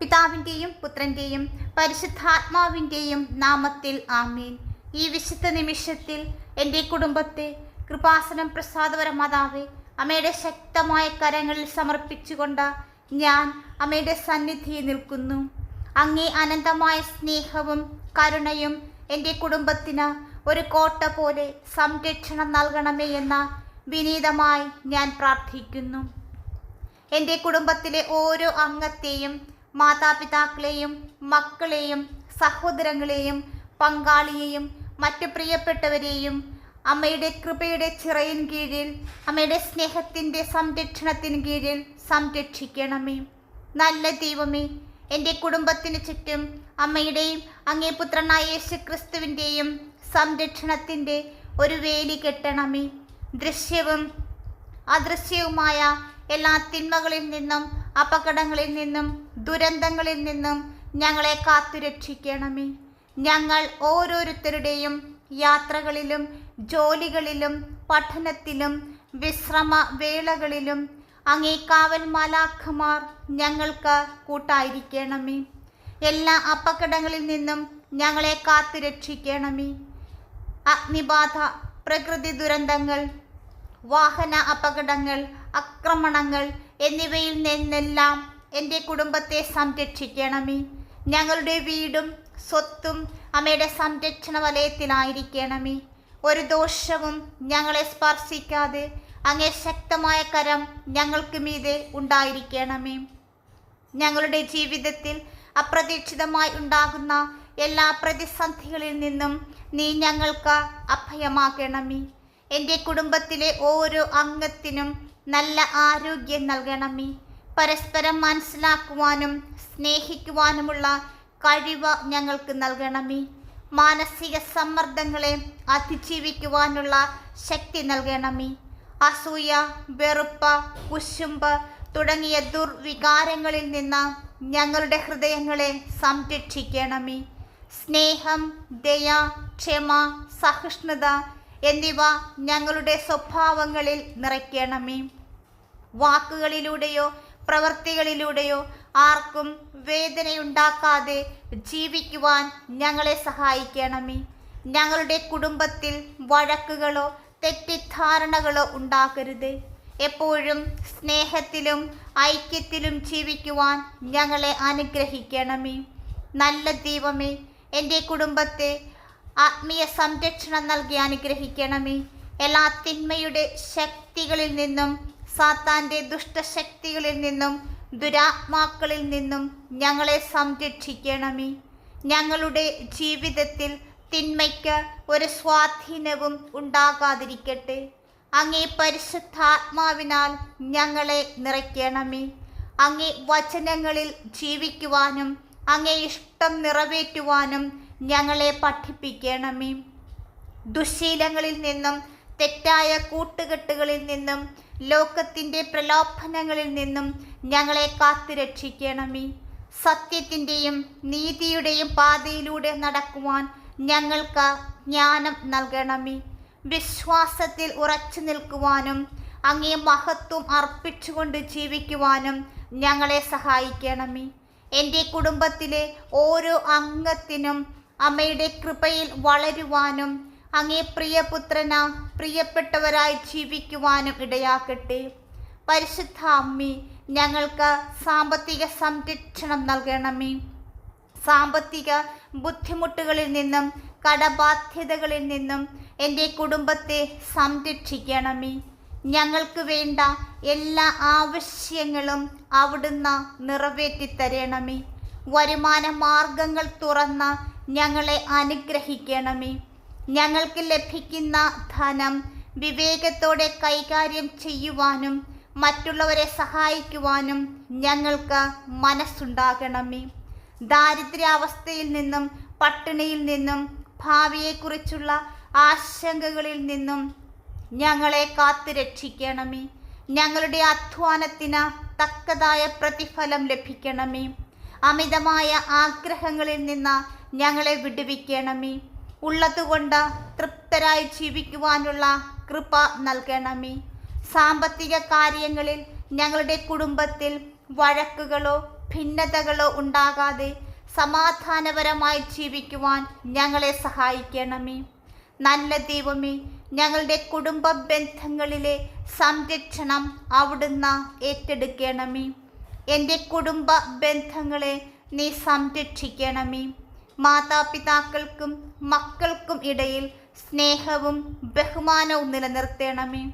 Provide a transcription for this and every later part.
പിതാവിന്റെയും പുത്രന്റെയും പരിശുദ്ധാത്മാവിന്റെയും നാമത്തിൽ ആമീൻ. ഈ വിശുദ്ധ നിമിഷത്തിൽ എന്റെ കുടുംബത്തെ കൃപാസനം പ്രസാദപര മാതാവെ അമ്മയുടെ ശക്തമായ കരങ്ങളിൽ സമർപ്പിച്ചുകൊണ്ട് ഞാൻ അമ്മയുടെ സന്നിധിയിൽ നിൽക്കുന്നു. അങ്ങേ അനന്തമായ സ്നേഹവും കരുണയും എന്റെ കുടുംബത്തിന് ഒരു കോട്ട പോലെ സംരക്ഷണം നൽകണമേ എന്ന വിനീതമായി ഞാൻ പ്രാർത്ഥിക്കുന്നു. എന്റെ കുടുംബത്തിലെ ഓരോ അംഗത്തെയും മാതാപിതാക്കളെയും മക്കളെയും സഹോദരങ്ങളെയും പങ്കാളിയെയും മറ്റു പ്രിയപ്പെട്ടവരെയും അമ്മയുടെ കൃപയുടെ ചിറയിൻ കീഴിൽ അമ്മയുടെ സ്നേഹത്തിന്റെ സംരക്ഷണത്തിന് കീഴിൽ സംരക്ഷിക്കണമേ. നല്ല ദൈവമേ എന്റെ കുടുംബത്തിന് ചുറ്റും അമ്മയുടെയും അങ്ങേ പുത്രനായ യേശു ക്രിസ്തുവിന്റെയും സംരക്ഷണത്തിന്റെ ഒരു വേലി കെട്ടണമേ. ദൃശ്യവും അദൃശ്യവുമായ എല്ലാ തിന്മകളിൽ നിന്നും അപകടങ്ങളിൽ നിന്നും ദുരന്തങ്ങളിൽ നിന്നും ഞങ്ങളെ കാത്തുരക്ഷിക്കണമേ. ഞങ്ങൾ ഓരോരുത്തരുടെയും യാത്രകളിലും ജോലികളിലും പഠനത്തിലും വിശ്രമ വേളകളിലും അങ്ങേ കാവൽ മാലാഖമാർ ഞങ്ങൾക്ക് കൂട്ടായിരിക്കണമേ. എല്ലാ അപകടങ്ങളിൽ നിന്നും ഞങ്ങളെ കാത്തുരക്ഷിക്കണമേ. അഗ്നിബാധ പ്രകൃതി ദുരന്തങ്ങൾ വാഹന അപകടങ്ങൾ ആക്രമണങ്ങൾ എന്നിവയിൽ നിന്നെല്ലാം എന്റെ കുടുംബത്തെ സംരക്ഷിക്കണമേ. ഞങ്ങളുടെ വീടും സ്വത്തും അമ്മയുടെ സംരക്ഷണ വലയത്തിലായിരിക്കണമേ. ഒരു ദോഷവും ഞങ്ങളെ സ്പർശിക്കാതെ അങ്ങേ ശക്തമായ കരം ഞങ്ങൾക്ക് മീതെ ഉണ്ടായിരിക്കണമേ. ഞങ്ങളുടെ ജീവിതത്തിൽ അപ്രതീക്ഷിതമായി ഉണ്ടാകുന്ന എല്ലാ പ്രതിസന്ധികളിൽ നിന്നും നീ ഞങ്ങൾക്ക് അഭയമാകണമേ. എന്റെ കുടുംബത്തിലെ ഓരോ അംഗത്തിനും നല്ല ആരോഗ്യം നൽകണമേ. പരസ്പരം മനസ്സിലാക്കുവാനും സ്നേഹിക്കുവാനുമുള്ള കഴിവ് ഞങ്ങൾക്ക് നൽകണമേ. മാനസിക സമ്മർദ്ദങ്ങളെ അതിജീവിക്കുവാനുള്ള ശക്തി നൽകണമേ. അസൂയ വെറുപ്പ് കുശുമ്പ് തുടങ്ങിയ ദുർവികാരങ്ങളിൽ നിന്ന് ഞങ്ങളുടെ ഹൃദയങ്ങളെ സംരക്ഷിക്കണമേ. സ്നേഹം ദയ ക്ഷമ സഹിഷ്ണുത എന്നിവ ഞങ്ങളുടെ സ്വഭാവങ്ങളിൽ നിറയ്ക്കണമേ. വാക്കുകളിലൂടെയോ പ്രവൃത്തികളിലൂടെയോ ആർക്കും വേദനയുണ്ടാക്കാതെ ജീവിക്കുവാൻ ഞങ്ങളെ സഹായിക്കണമേ. ഞങ്ങളുടെ കുടുംബത്തിൽ വഴക്കുകളോ തെറ്റിദ്ധാരണകളോ ഉണ്ടാകരുത്. എപ്പോഴും സ്നേഹത്തിലും ഐക്യത്തിലും ജീവിക്കുവാൻ ഞങ്ങളെ അനുഗ്രഹിക്കണമേ. നല്ല ദൈവമേ എന്റെ കുടുംബത്തെ ആത്മീയ സംരക്ഷണം നൽകി അനുഗ്രഹിക്കണമേ. എല്ലാ തിന്മയുടെ ശക്തികളിൽ നിന്നും സാത്താന്റെ ദുഷ്ടശക്തികളിൽ നിന്നും ദുരാത്മാക്കളിൽ നിന്നും ഞങ്ങളെ സംരക്ഷിക്കണമേ. ഞങ്ങളുടെ ജീവിതത്തിൽ തിന്മയ്ക്ക് ഒരു സ്വാധീനവും ഉണ്ടാകാതിരിക്കട്ടെ. അങ്ങേ പരിശുദ്ധാത്മാവിനാൽ ഞങ്ങളെ നിറയ്ക്കണമേ. അങ്ങേ വചനങ്ങളിൽ ജീവിക്കുവാനും അങ്ങേ ഇഷ്ടം നിറവേറ്റുവാനും ഞങ്ങളെ പഠിപ്പിക്കണമേ. ദുശീലങ്ങളിൽ നിന്നും തെറ്റായ കൂട്ടുകെട്ടുകളിൽ നിന്നും ലോകത്തിന്റെ പ്രലോഭനങ്ങളിൽ നിന്നും ഞങ്ങളെ കാത്തുരക്ഷിക്കണമേ. സത്യത്തിന്റെയും നീതിയുടെയും പാതയിലൂടെ നടക്കുവാൻ ഞങ്ങൾക്ക് ജ്ഞാനം നൽകണമേ. വിശ്വാസത്തിൽ ഉറച്ചു നിൽക്കുവാനും അങ്ങേ മഹത്വം അർപ്പിച്ചുകൊണ്ട് ജീവിക്കുവാനും ഞങ്ങളെ സഹായിക്കണമേ. എന്റെ കുടുംബത്തിലെ ഓരോ അംഗത്തിനും അമ്മയുടെ കൃപയിൽ വളരുവാനും അങ്ങേ പ്രിയപുത്രന പ്രിയപ്പെട്ടവരായി ജീവിക്കുവാനും ഇടയാക്കട്ടെ പരിശുദ്ധ അമ്മി ഞങ്ങൾക്ക് സാമ്പത്തിക സംരക്ഷണം നൽകണമേ. സാമ്പത്തിക ബുദ്ധിമുട്ടുകളിൽ നിന്നും കടബാധ്യതകളിൽ നിന്നും എന്റെ കുടുംബത്തെ സംരക്ഷിക്കണമേ. ഞങ്ങൾക്ക് വേണ്ട എല്ലാ ആവശ്യങ്ങളും അവിടുന്ന് നിറവേറ്റി തരണമേ വരുമാന മാർഗങ്ങൾ തുറന്ന ഞങ്ങളെ അനുഗ്രഹിക്കണമേ. ഞങ്ങൾക്ക് ലഭിക്കുന്ന ധനം വിവേകത്തോടെ കൈകാര്യം ചെയ്യുവാനും മറ്റുള്ളവരെ സഹായിക്കുവാനും ഞങ്ങൾക്ക് മനസ്സുണ്ടാകണമേ. ദാരിദ്ര്യാവസ്ഥയിൽ നിന്നും പട്ടിണിയിൽ നിന്നും ഭാവിയെക്കുറിച്ചുള്ള ആശങ്കകളിൽ നിന്നും ഞങ്ങളെ കാത്തു രക്ഷിക്കണമേ. ഞങ്ങളുടെ അധ്വാനത്തിന് തക്കതായ പ്രതിഫലം ലഭിക്കണമേ. അമിതമായ ആഗ്രഹങ്ങളിൽ നിന്ന് ഞങ്ങളെ വിടുവിക്കണമേ. ഉള്ളതുകൊണ്ട് തൃപ്തരായി ജീവിക്കുവാനുള്ള കൃപ നൽകണമേ. സാമ്പത്തിക കാര്യങ്ങളിൽ ഞങ്ങളുടെ കുടുംബത്തിൽ വഴക്കുകളോ ഭിന്നതകളോ ഉണ്ടാകാതെ സമാധാനപരമായി ജീവിക്കുവാൻ ഞങ്ങളെ സഹായിക്കണമേ. നല്ല ദൈവമേ ഞങ്ങളുടെ കുടുംബ ബന്ധങ്ങളിലെ സംരക്ഷണം അവിടുന്ന് ഏറ്റെടുക്കണമേ. എന്റെ കുടുംബ ബന്ധങ്ങളെ നീ സംരക്ഷിക്കണമേ. മാതാപിതാക്കൾക്കും മക്കൾക്കും ഇടയിൽ സ്നേഹവും ബഹുമാനവും നിലനിർത്തണമേ.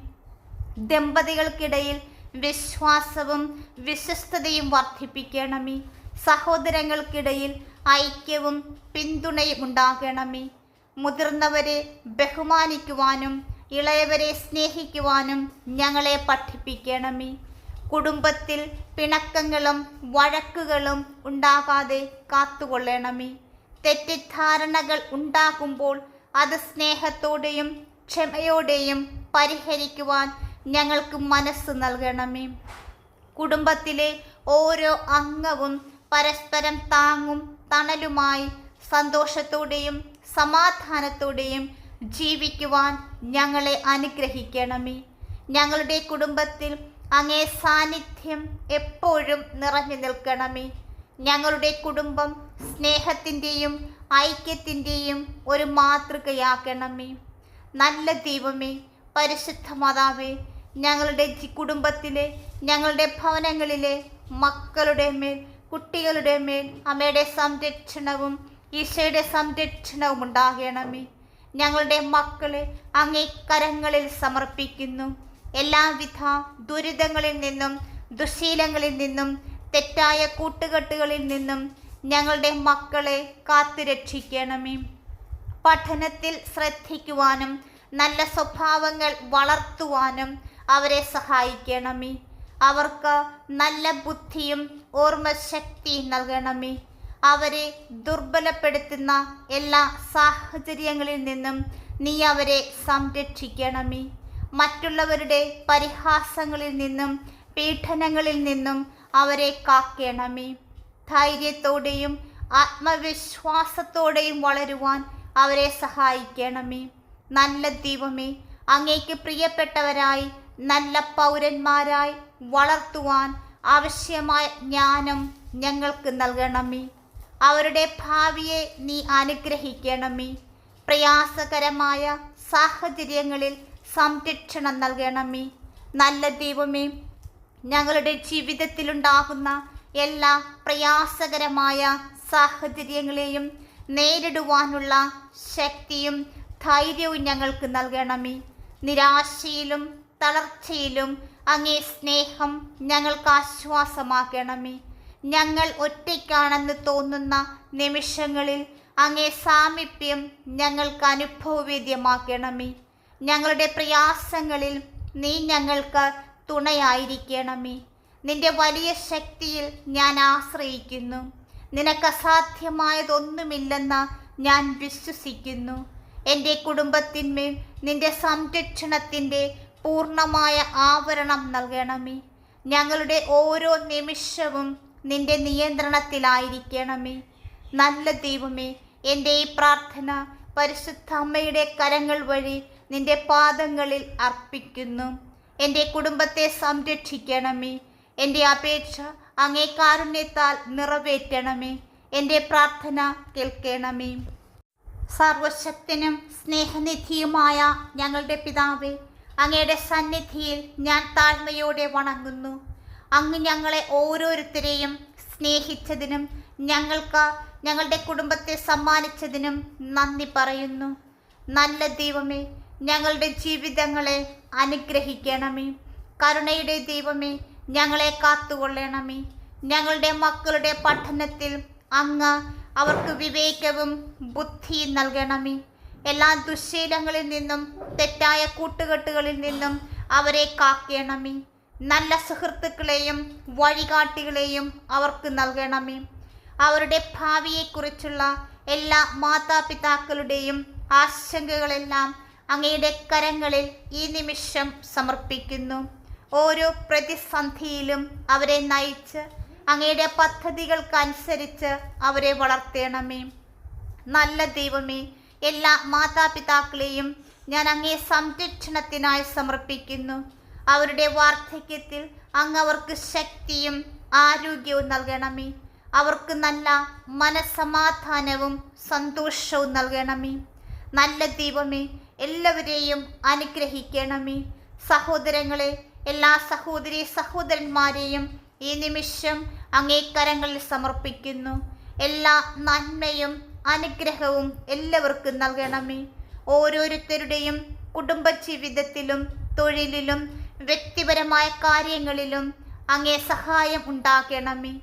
ദമ്പതികൾക്കിടയിൽ വിശ്വാസവും വിശ്വസ്തതയും വർദ്ധിപ്പിക്കണമേ. സഹോദരങ്ങൾക്കിടയിൽ ഐക്യവും പിന്തുണയും ഉണ്ടാകണമേ. മുതിർന്നവരെ ബഹുമാനിക്കുവാനും ഇളയവരെ സ്നേഹിക്കുവാനും ഞങ്ങളെ പഠിപ്പിക്കണമേ. കുടുംബത്തിൽ പിണക്കങ്ങളും വഴക്കുകളും ഉണ്ടാകാതെ കാത്തുകൊള്ളണമേ. തെറ്റിദ്ധാരണകൾ ഉണ്ടാകുമ്പോൾ അത് സ്നേഹത്തോടെയും ക്ഷമയോടെയും പരിഹരിക്കുവാൻ ഞങ്ങൾക്ക് മനസ്സ് നൽകണമേ. കുടുംബത്തിലെ ഓരോ അംഗവും പരസ്പരം താങ്ങും തണലുമായി സന്തോഷത്തോടെയും സമാധാനത്തോടെയും ജീവിക്കുവാൻ ഞങ്ങളെ അനുഗ്രഹിക്കണമേ. ഞങ്ങളുടെ കുടുംബത്തിൽ അങ്ങേ സാന്നിധ്യം എപ്പോഴും നിറഞ്ഞു നിൽക്കണമേ. ഞങ്ങളുടെ കുടുംബം സ്നേഹത്തിന്റെയും ഐക്യത്തിന്റെയും ഒരു മാതൃകയാക്കണമേ നല്ല ദൈവമേ പരിശുദ്ധ മാതാവേ ഞങ്ങളുടെ കുടുംബത്തിലെ ഞങ്ങളുടെ ഭവനങ്ങളിലെ മക്കളുടെ മേൽ കുട്ടികളുടെ മേൽ അമ്മയുടെ സംരക്ഷണവും ഈശോയുടെ സംരക്ഷണവും ഉണ്ടാകണമേ. ഞങ്ങളുടെ മക്കളെ അങ്ങേ കരങ്ങളിൽ സമർപ്പിക്കുന്നു. എല്ലാവിധ ദുരിതങ്ങളിൽ നിന്നും ദുശീലങ്ങളിൽ നിന്നും തെറ്റായ കൂട്ടുകെട്ടുകളിൽ നിന്നും ഞങ്ങളുടെ മക്കളെ കാത്തുരക്ഷിക്കണമേ. പഠനത്തിൽ ശ്രദ്ധിക്കുവാനും നല്ല സ്വഭാവങ്ങൾ വളർത്തുവാനും അവരെ സഹായിക്കണമേ. അവർക്ക് നല്ല ബുദ്ധിയും ഓർമ്മശക്തിയും നൽകണമേ. അവരെ ദുർബലപ്പെടുത്തുന്ന എല്ലാ സാഹചര്യങ്ങളിൽ നിന്നും നീ അവരെ സംരക്ഷിക്കണമേ. മറ്റുള്ളവരുടെ പരിഹാസങ്ങളിൽ നിന്നും പീഡനങ്ങളിൽ നിന്നും അവരെ കാക്കണമേ. ധൈര്യത്തോടെയും ആത്മവിശ്വാസത്തോടെയും വളരുവാൻ അവരെ സഹായിക്കണമേ. നല്ല ദൈവമേ അങ്ങേക്ക് പ്രിയപ്പെട്ടവരായി നല്ല പൗരന്മാരായി വളർത്തുവാൻ ആവശ്യമായ ജ്ഞാനം ഞങ്ങൾക്ക് നൽകണമേ. അവരുടെ ഭാവിയെ നീ അനുഗ്രഹിക്കണമേ. പ്രയാസകരമായ സാഹചര്യങ്ങളിൽ സംരക്ഷണം നൽകണമേ. നല്ല ദൈവമേ ഞങ്ങളുടെ ജീവിതത്തിലുണ്ടാകുന്ന എല്ലാ പ്രയാസകരമായ സാഹചര്യങ്ങളെയും നേരിടുവാനുള്ള ശക്തിയും ധൈര്യവും ഞങ്ങൾക്ക് നൽകണമേ. നിരാശയിലും തളർച്ചയിലും അങ്ങേ സ്നേഹം ഞങ്ങൾക്ക് ആശ്വാസമാക്കണമേ. ഞങ്ങൾ ഒറ്റയ്ക്കാണെന്ന് തോന്നുന്ന നിമിഷങ്ങളിൽ അങ്ങേ സാമീപ്യം ഞങ്ങൾക്ക് അനുഭവവേദ്യമാക്കണമേ. ഞങ്ങളുടെ പ്രയാസങ്ങളിൽ നീ ഞങ്ങൾക്ക് തുണയായിരിക്കണമേ. നിന്റെ വലിയ ശക്തിയിൽ ഞാൻ ആശ്രയിക്കുന്നു. നിനക്ക് അസാധ്യമായതൊന്നുമില്ലെന്ന് ഞാൻ വിശ്വസിക്കുന്നു. എന്റെ കുടുംബത്തിന്മേൽ നിന്റെ സംരക്ഷണത്തിന്റെ പൂർണമായ ആവരണം നൽകണമേ. ഞങ്ങളുടെ ഓരോ നിമിഷവും നിന്റെ നിയന്ത്രണത്തിലായിരിക്കണമേ. നല്ല ദൈവമേ എന്റെ ഈ പ്രാർത്ഥന പരിശുദ്ധ അമ്മയുടെ കരങ്ങൾ വഴി നിന്റെ പാദങ്ങളിൽ അർപ്പിക്കുന്നു. എന്റെ കുടുംബത്തെ സംരക്ഷിക്കണമേ. എന്റെ അപേക്ഷ അങ്ങേ കാരുണ്യത്താൽ നിറവേറ്റണമേ. എന്റെ പ്രാർത്ഥന കേൾക്കണമേ. സർവശക്തനും സ്നേഹനിധിയുമായ ഞങ്ങളുടെ പിതാവേ അങ്ങയുടെ സന്നിധിയിൽ ഞാൻ താഴ്മയോടെ വണങ്ങുന്നു. അങ്ങ് ഞങ്ങളെ ഓരോരുത്തരെയും സ്നേഹിച്ചതിനും ഞങ്ങൾക്ക് ഞങ്ങളുടെ കുടുംബത്തെ സമ്മാനിച്ചതിനും നന്ദി പറയുന്നു. നല്ല ദൈവമേ ഞങ്ങളുടെ ജീവിതങ്ങളെ അനുഗ്രഹിക്കണമേ. കരുണയുടെ ദൈവമേ ഞങ്ങളെ കാത്തുകൊള്ളണമേ. ഞങ്ങളുടെ മക്കളുടെ പഠനത്തിൽ അങ്ങ് അവർക്ക് വിവേകവും ബുദ്ധിയും നൽകണമേ. എല്ലാ ദുശ്ശീലങ്ങളിൽ നിന്നും തെറ്റായ കൂട്ടുകെട്ടുകളിൽ നിന്നും അവരെ കാക്കണമേ. നല്ല സുഹൃത്തുക്കളെയും വഴികാട്ടികളെയും അവർക്ക് നൽകണമേ. അവരുടെ ഭാവിയെക്കുറിച്ചുള്ള എല്ലാ മാതാപിതാക്കളുടെയും ആശങ്കകളെല്ലാം അങ്ങയുടെ കരങ്ങളിൽ ഈ നിമിഷം സമർപ്പിക്കുന്നു. ഓരോ പ്രതിസന്ധിയിലും അവരെ നയിച്ച് അങ്ങയുടെ പദ്ധതികൾക്കനുസരിച്ച് അവരെ വളർത്തണമേ. നല്ല ദൈവമേ എല്ലാ മാതാപിതാക്കളെയും ഞാൻ അങ്ങേ സംരക്ഷണത്തിനായി സമർപ്പിക്കുന്നു. അവരുടെ വാർദ്ധക്യത്തിൽ അങ്ങ് അവർക്ക് ശക്തിയും ആരോഗ്യവും നൽകണമേ. അവർക്ക് നല്ല മനസമാധാനവും സന്തോഷവും നൽകണമേ. നല്ല ദൈവമേ എല്ലാവരെയും അനുഗ്രഹിക്കണമേ. സഹോദരങ്ങളെ എല്ലാ സഹോദരി സഹോദരന്മാരെയും ഈ നിമിഷം അങ്ങേക്കരങ്ങളിൽ സമർപ്പിക്കുന്നു. എല്ലാ നന്മയും അനുഗ്രഹവും എല്ലാവർക്കും നൽകണമേ. ഓരോരുത്തരുടെയും കുടുംബജീവിതത്തിലും തൊഴിലിലും വ്യക്തിപരമായ കാര്യങ്ങളിലും അങ്ങേ സഹായം ഉണ്ടാകണമേ.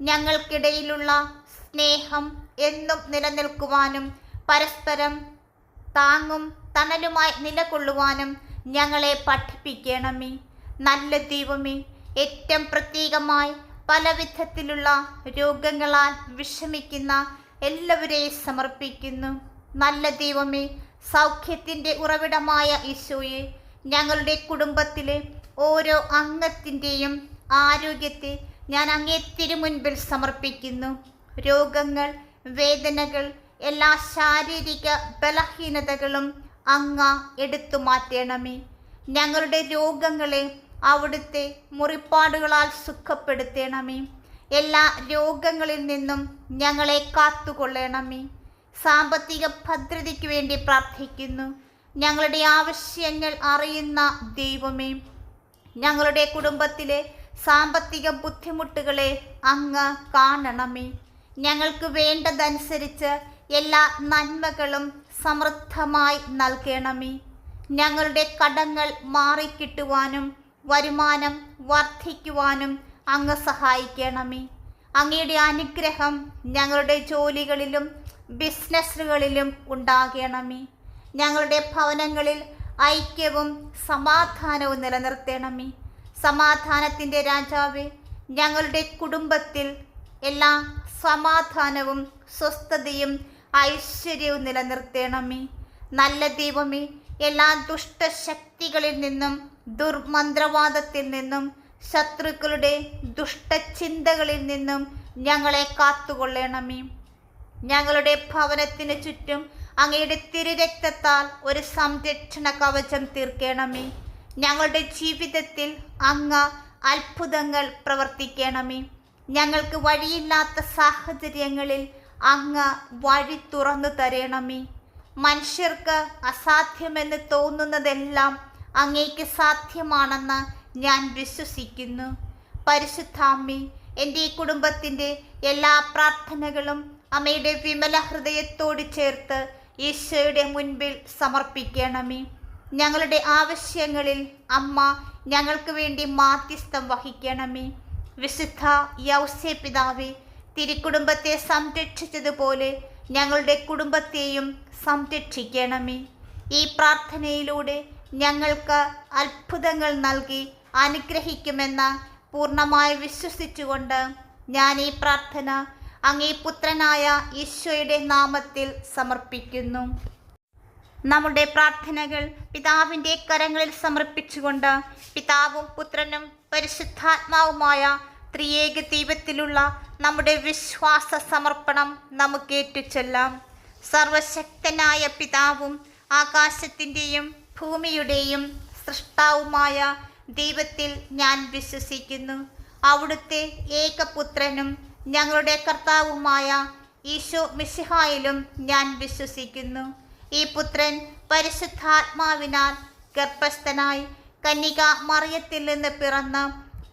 ഞങ്ങൾക്കിടയിലുള്ള സ്നേഹം എന്നും നിലനിൽക്കുവാനും പരസ്പരം താങ്ങും തണലുമായി നിലകൊള്ളുവാനും ഞങ്ങളെ പഠിപ്പിക്കണമേ. നല്ല ദൈവമേ ഏറ്റവും പ്രത്യേകമായി പല വിധത്തിലുള്ള രോഗങ്ങളാൽ വിഷമിക്കുന്ന എല്ലാവരെയും സമർപ്പിക്കുന്നു. നല്ല ദൈവമേ സൗഖ്യത്തിന്റെ ഉറവിടമായ ഈശോയെ ഞങ്ങളുടെ കുടുംബത്തിലെ ഓരോ അംഗത്തിന്റെയും ആരോഗ്യത്തെ ഞാൻ അങ്ങേ തിരുമുൻപിൽ സമർപ്പിക്കുന്നു. രോഗങ്ങൾ വേദനകൾ എല്ലാ ശാരീരിക ബലഹീനതകളും അങ്ങ എടുത്തു മാറ്റണമേ. ഞങ്ങളുടെ രോഗങ്ങളെ അവിടുത്തെ മുറിപ്പാടുകളാൽ സുഖപ്പെടുത്തണമേ. എല്ലാ രോഗങ്ങളിൽ നിന്നും ഞങ്ങളെ കാത്തുകൊള്ളണമേ. സാമ്പത്തിക ഭദ്രതയ്ക്ക് വേണ്ടി പ്രാർത്ഥിക്കുന്നു. ഞങ്ങളുടെ ആവശ്യങ്ങൾ അറിയുന്ന ദൈവമേ. ഞങ്ങളുടെ കുടുംബത്തിലെ സാമ്പത്തിക ബുദ്ധിമുട്ടുകളെ അങ്ങ് കാണണമേ. ഞങ്ങൾക്ക് വേണ്ടതനുസരിച്ച് എല്ലാ നന്മകളും സമൃദ്ധമായി നൽകണമേ. ഞങ്ങളുടെ കടങ്ങൾ മാറിക്കിട്ടുവാനും വരുമാനം വർദ്ധിക്കുവാനും അങ്ങ് സഹായിക്കണമേ. അങ്ങയുടെ അനുഗ്രഹം ഞങ്ങളുടെ ജോലികളിലും ബിസിനസ്സുകളിലും ഉണ്ടാകണമേ. ഞങ്ങളുടെ ഭവനങ്ങളിൽ ഐക്യവും സമാധാനവും നിലനിർത്തണമേ. സമാധാനത്തിന്റെ രാജാവേ ഞങ്ങളുടെ കുടുംബത്തിൽ എല്ലാ സമാധാനവും സ്വസ്ഥതയും ഐശ്വര്യവും നിലനിർത്തേണമേ. നല്ല ദൈവമേ എല്ലാ ദുഷ്ടശക്തികളിൽ നിന്നും ദുർമന്ത്രവാദത്തിൽ നിന്നും ശത്രുക്കളുടെ ദുഷ്ടചിന്തകളിൽ നിന്നും ഞങ്ങളെ കാത്തുകൊള്ളണമേ. ഞങ്ങളുടെ ഭവനത്തിന് ചുറ്റും അങ്ങയുടെ തിരുരക്തത്താൽ ഒരു സംരക്ഷണ കവചം തീർക്കണമേ. ഞങ്ങളുടെ ജീവിതത്തിൽ അങ്ങ അത്ഭുതങ്ങൾ പ്രവർത്തിക്കണമേ. ഞങ്ങൾക്ക് വഴിയില്ലാത്ത സാഹചര്യങ്ങളിൽ അങ്ങ് വഴി തുറന്നു തരണമേ. മനുഷ്യർക്ക് അസാധ്യമെന്ന് തോന്നുന്നതെല്ലാം അങ്ങേക്ക് സാധ്യമാണെന്ന് ഞാൻ വിശ്വസിക്കുന്നു. പരിശുദ്ധാമ്മി എന്റെ കുടുംബത്തിന്റെ എല്ലാ പ്രാർത്ഥനകളും അമ്മയുടെ വിമല ഹൃദയത്തോട് ചേർത്ത് ഈശോയുടെ മുൻപിൽ സമർപ്പിക്കണമേ. ഞങ്ങളുടെ ആവശ്യങ്ങളിൽ അമ്മ ഞങ്ങൾക്ക് വേണ്ടി മാധ്യസ്ഥം വഹിക്കണമേ. വിശുദ്ധ യൗസ്യ പിതാവേ തിരുക്കുടുംബത്തെ സംരക്ഷിച്ചതുപോലെ ഞങ്ങളുടെ കുടുംബത്തെയും സംരക്ഷിക്കണമേ. ഈ പ്രാർത്ഥനയിലൂടെ ഞങ്ങൾക്ക് അത്ഭുതങ്ങൾ നൽകി അനുഗ്രഹിക്കുമെന്ന് പൂർണമായി വിശ്വസിച്ചുകൊണ്ട് ഞാൻ ഈ പ്രാർത്ഥന അങ്ങേ പുത്രനായ ഈശോയുടെ നാമത്തിൽ സമർപ്പിക്കുന്നു. നമ്മുടെ പ്രാർത്ഥനകൾ പിതാവിന്റെ കരങ്ങളിൽ സമർപ്പിച്ചുകൊണ്ട് പിതാവും പുത്രനും പരിശുദ്ധാത്മാവുമായ ത്രിയേക ദൈവത്തിലുള്ള നമ്മുടെ വിശ്വാസ സമർപ്പണം നമുക്ക് ഏറ്റുചൊല്ലാം സർവശക്തനായ പിതാവും ആകാശത്തിന്റെയും ഭൂമിയുടെയും സൃഷ്ടാവുമായ ദൈവത്തിൽ ഞാൻ വിശ്വസിക്കുന്നു. അവിടുത്തെ ഏകപുത്രനും ഞങ്ങളുടെ കർത്താവുമായ ഈശോ മിശിഹായിലും ഞാൻ വിശ്വസിക്കുന്നു. ഈ പുത്രൻ പരിശുദ്ധാത്മാവിനാൽ ഗർഭസ്ഥനായി കന്യക മറിയത്തിൽ നിന്ന് പിറന്ന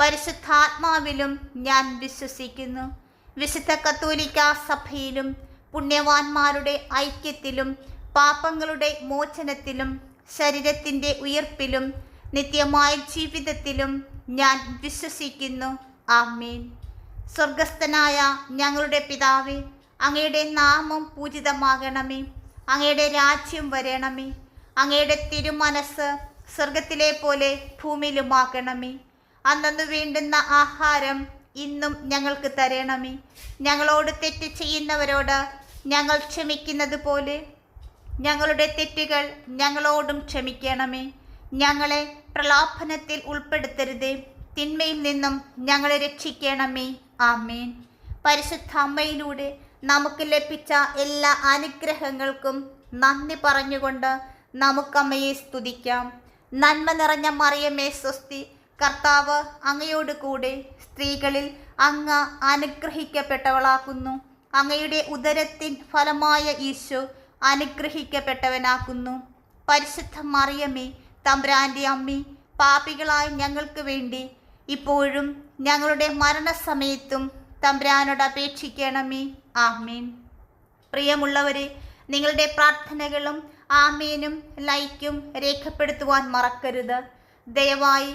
പരിശുദ്ധാത്മാവിലും ഞാൻ വിശ്വസിക്കുന്നു. വിശുദ്ധ കത്തോലിക്ക സഭയിലും പുണ്യവാന്മാരുടെ ഐക്യത്തിലും പാപങ്ങളുടെ മോചനത്തിലും ശരീരത്തിന്റെ ഉയർപ്പിലും നിത്യമായ ജീവിതത്തിലും ഞാൻ വിശ്വസിക്കുന്നു. ആമേൻ. സ്വർഗസ്ഥനായ ഞങ്ങളുടെ പിതാവേ അങ്ങയുടെ നാമം പൂജിതമാകണമേ. അങ്ങയുടെ രാജ്യം വരണമേ. അങ്ങയുടെ തിരുമനസ് സ്വർഗത്തിലെ പോലെ ഭൂമിയിലുമാകണമേ. അന്നു വേണ്ടുന്ന ആഹാരം ഇന്നും ഞങ്ങൾക്ക് തരണമേ. ഞങ്ങളോട് തെറ്റ് ചെയ്യുന്നവരോട് ഞങ്ങൾ ക്ഷമിക്കുന്നത് പോലെ. ഞങ്ങളുടെ തെറ്റുകൾ ഞങ്ങളോടും ക്ഷമിക്കണമേ. ഞങ്ങളെ പ്രലാപനത്തിൽ ഉൾപ്പെടുത്തരുതേ. തിന്മയിൽ നിന്നും ഞങ്ങളെ രക്ഷിക്കണമേ. ആമേൻ. പരിശുദ്ധ അമ്മയിലൂടെ നമുക്ക് ലഭിച്ച എല്ലാ അനുഗ്രഹങ്ങൾക്കും നന്ദി പറഞ്ഞുകൊണ്ട് നമുക്കമ്മയെ സ്തുതിക്കാം. നന്മ നിറഞ്ഞ മറിയമ്മേ സ്വസ്തി. കർത്താവ് അങ്ങയോട് കൂടെ സ്ത്രീകളിൽ അങ്ങ് അനുഗ്രഹിക്കപ്പെട്ടവളാക്കുന്നു. അങ്ങയുടെ ഉദരത്തിൻ ഫലമായ ഈശോ അനുഗ്രഹിക്കപ്പെട്ടവനാക്കുന്നു. പരിശുദ്ധ മറിയമ്മേ തമ്പ്രാന്റെ അമ്മി പാപികളായ ഞങ്ങൾക്ക് വേണ്ടി ഇപ്പോഴും ഞങ്ങളുടെ മരണസമയത്തും തമ്പ്രാനോട് അപേക്ഷിക്കണമേ. ആമീൻ. പ്രിയമുള്ളവരെ നിങ്ങളുടെ പ്രാർത്ഥനകളും ആമീനും ലൈക്കും രേഖപ്പെടുത്തുവാൻ മറക്കരുത്. ദയവായി